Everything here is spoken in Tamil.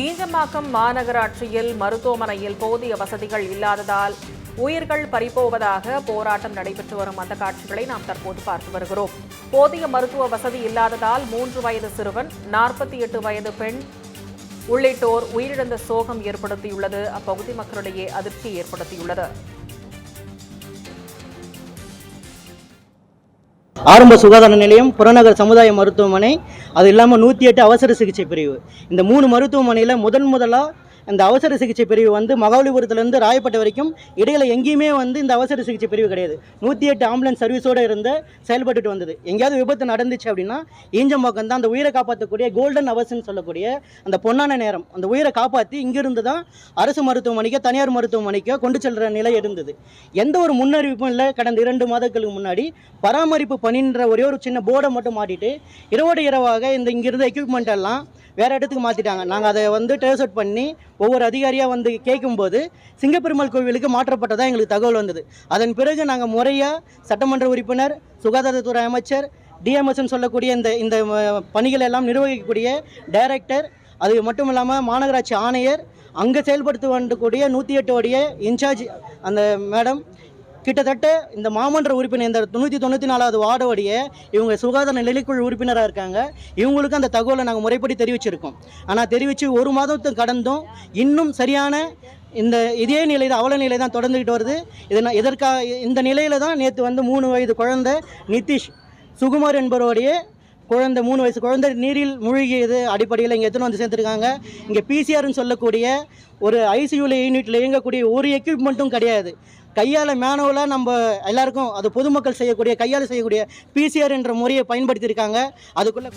ஈஞ்சம்பாக்கம் மாநகராட்சியில் மருத்துவமனையில் போதிய வசதிகள் இல்லாததால் உயிர்கள் பறிபோவதாக போராட்டம் நடைபெற்று வரும் அந்த காட்சிகளை நாம் தற்போது பார்த்து வருகிறோம். போதிய மருத்துவ வசதி இல்லாததால் மூன்று வயது சிறுவன் நாற்பத்தி எட்டு வயது பெண் உள்ளிட்டோர் உயிரிழந்த சோகம் ஏற்படுத்தியுள்ளது. அப்பகுதி மக்களிடையே அதிர்ச்சி ஏற்படுத்தியுள்ளது. ஆரம்ப சுகாதார நிலையம் புறநகர் சமுதாய மருத்துவமனை அது இல்லாமல் நூற்றி எட்டு அவசர சிகிச்சை பிரிவு. இந்த மூணு மருத்துவமனையில் முதன் முதலாக இந்த அவசர சிகிச்சை பிரிவு வந்து மகாபலிபுரத்துலேருந்து ராயப்பட்ட வரைக்கும் இடையில எங்கேயுமே வந்து இந்த அவசர சிகிச்சை பிரிவு கிடையாது. நூற்றி எட்டு ஆம்புலன்ஸ் சர்வீஸோடு இருந்து செயல்பட்டுட்டு வந்தது. எங்கேயாவது விபத்து நடந்துச்சு அப்படின்னா ஈஞ்சம்பாக்கம் தான் அந்த உயிரை காப்பாற்றக்கூடிய கோல்டன் அவர்ஸ்ன்னு சொல்லக்கூடிய அந்த பொன்னான நேரம் அந்த உயிரை காப்பாற்றி இங்கிருந்து தான் அரசு மருத்துவமனைக்கோ தனியார் மருத்துவமனைக்கோ கொண்டு செல்கிற நிலை இருந்தது. எந்த ஒரு முன்னறிவிப்பும் இல்லை. கடந்த இரண்டு மாதங்களுக்கு முன்னாடி பராமரிப்பு பணின்ற ஒரே ஒரு சின்ன போர்டை மட்டும் மாட்டிட்டு இரவோடு இரவாக இந்த இங்கிருந்த எக்யூப்மெண்ட் எல்லாம் வேறு இடத்துக்கு மாற்றிட்டாங்க நாங்கள் அதை வந்து ட்ரேஸ் அவுட் பண்ணி ஒவ்வொரு அதிகாரியாக வந்து கேட்கும்போது சிங்கப்பெருமாள் கோவிலுக்கு மாற்றப்பட்டதாக எங்களுக்கு தகவல் வந்தது. அதன் பிறகு நாங்கள் முறையாக சட்டமன்ற உறுப்பினர் சுகாதாரத்துறை அமைச்சர் டிஎம்எஸ்ன்னு சொல்லக்கூடிய இந்த இந்த பணிகளை எல்லாம் நிர்வகிக்கக்கூடிய டைரக்டர் அது மட்டும் இல்லாமல் மாநகராட்சி ஆணையர் அங்கே செயல்படுத்த வேண்டக்கூடிய நூற்றி எட்டு உடைய இன்சார்ஜ் அந்த மேடம் கிட்டத்தட்ட இந்த மாமன்ற உறுப்பினர் இந்த தொண்ணூற்றி தொண்ணூற்றி நாலாவது வார்டோடைய இவங்க சுகாதார நிலைக்குழு உறுப்பினராக இருக்காங்க. இவங்களுக்கு அந்த தகவலை நாங்கள் முறைப்படி தெரிவிச்சிருக்கோம். ஆனால் தெரிவித்து ஒரு மாதத்துக்கு கடந்தும் இன்னும் சரியான இந்த இதே நிலை தான் அவல நிலை தான் தொடர்ந்துக்கிட்டு வருது. இதனால் இதற்காக எதற்காக இந்த நிலையில் தான் நேற்று வந்து மூணு வயது குழந்தை நிதிஷ் சுகுமார் என்பவருடைய குழந்தை மூணு வயசு குழந்தை நீரில் மூழ்கியது அடிப்படையில் இங்கே எத்தனை வந்து சேர்த்துருக்காங்க இங்கே பிசிஆர்னு சொல்லக்கூடிய ஒரு ஐசியூவில் யூனிட்டில் இயங்கக்கூடிய ஒரு எக்யூப்மெண்ட்டும் கிடையாது. கையால் மேனுவலாக நம்ம எல்லாருக்கும் அது பொதுமக்கள் செய்யக்கூடிய கையால் செய்யக்கூடிய பிசிஆர் என்ற முறையை பயன்படுத்தியிருக்காங்க. அதுக்குள்ளே